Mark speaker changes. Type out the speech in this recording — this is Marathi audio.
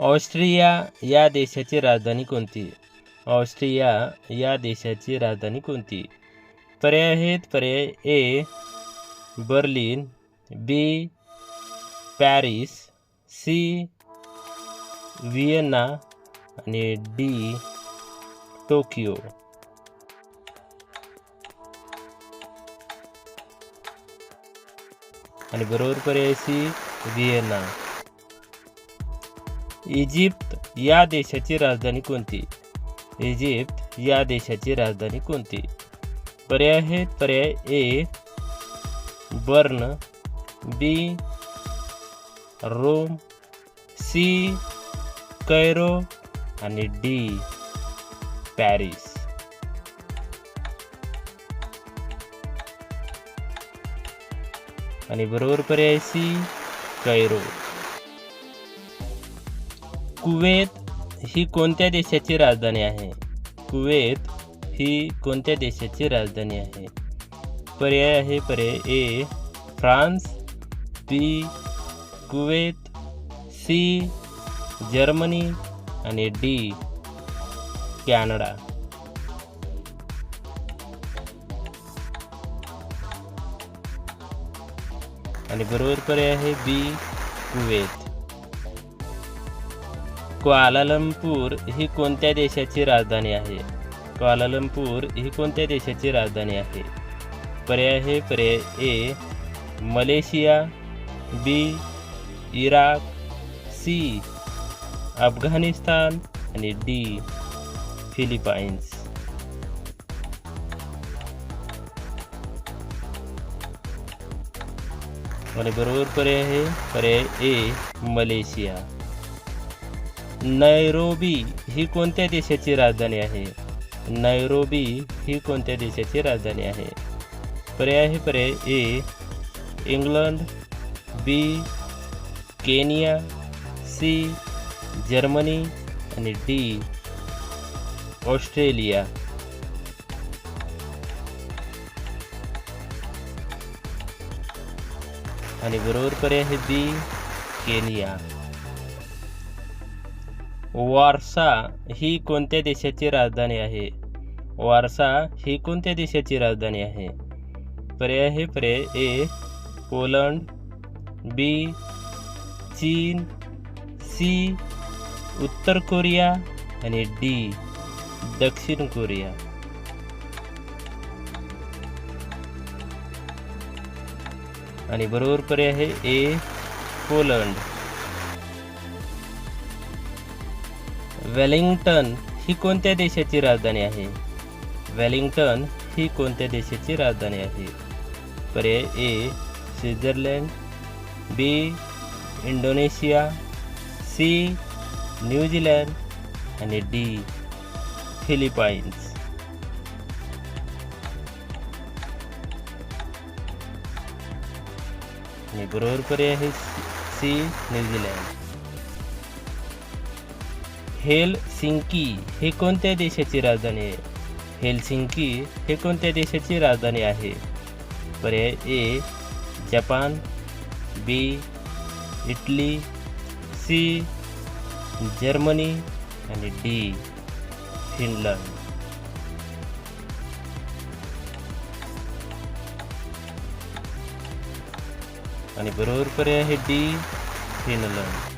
Speaker 1: ऑस्ट्रिया या देशाची राजधानी कोणती? ऑस्ट्रिया या देशाची राजधानी कोणती? पर्याय आहेत पर्याय A Berlin B Paris C Vienna आणि डी टोकियो. आणि बरोबर पर्याय सी व्हिएन्ना इजिप्त या देशाची राजधानी कोणती? इजिप्त या देशाची राजधानी कोणती? पर्याय आहेत पर्याय A Bern B Rome C Cairo आणि डी पॅरिस. आणि बरोबर पर्याय सी कैरो. कुवेत ही कोणत्या देशाची राजधानी आहे? कुवेत ही कोणत्या देशाची राजधानी आहे? पर्याय आहे पर्याय A France B Kuwait C Germany आणि डी कॅनडा. आणि बरोबर पर्याय आहे बी कुवेत. क्वालालंपूर ही कोणत्या देशाची राजधानी आहे? क्वालालंपूर ही कोणत्या देशाची राजधानी आहे? पर्याय हे पर्याय A Malaysia B Iraq C Afghanistan आणि डी फिलिपाईन्स. आणि बरोबर पर्याय आहे पर्याय ए मलेशिया. नैरोबी ही कोणत्या देशाची राजधानी आहे? नैरोबी ही कोणत्या देशाची राजधानी आहे? पर्याय आहे पर्याय A England B Kenya C Germany आणि डी ऑस्ट्रेलिया. आणि बरोबर पर्याय आहे बी केनिया. वारसा ही कोणत्या देशाची राजधानी आहे? वारसा ही कोणत्या देशाची राजधानी आहे? पर्याय हे पर्याय. ए पोलंड. बी चीन. सी उत्तर कोरिया. आणि डी दक्षिण कोरिया. आणि बरोबर पर्याय आहे ए पोलंड. वेलिंग्टन ही कोणत्या देशाची राजधानी आहे? वेलिंग्टन ही कोणत्या देशाची राजधानी आहे? पर्याय A Switzerland B Indonesia C New Zealand आणि डी फिलिपाईन्स. आणि बरोबर पर्याय आहे सी न्यूझीलँड हेलसिंकी हे कोणत्या देशाची राजधानी आहे? हेलसिंकी हे कोणत्या देशाची राजधानी आहे? पर्याय A Japan B Italy C Germany आणि डी फिनलंड. आणि बरोबर पर्याय आहे डी फिनलंड.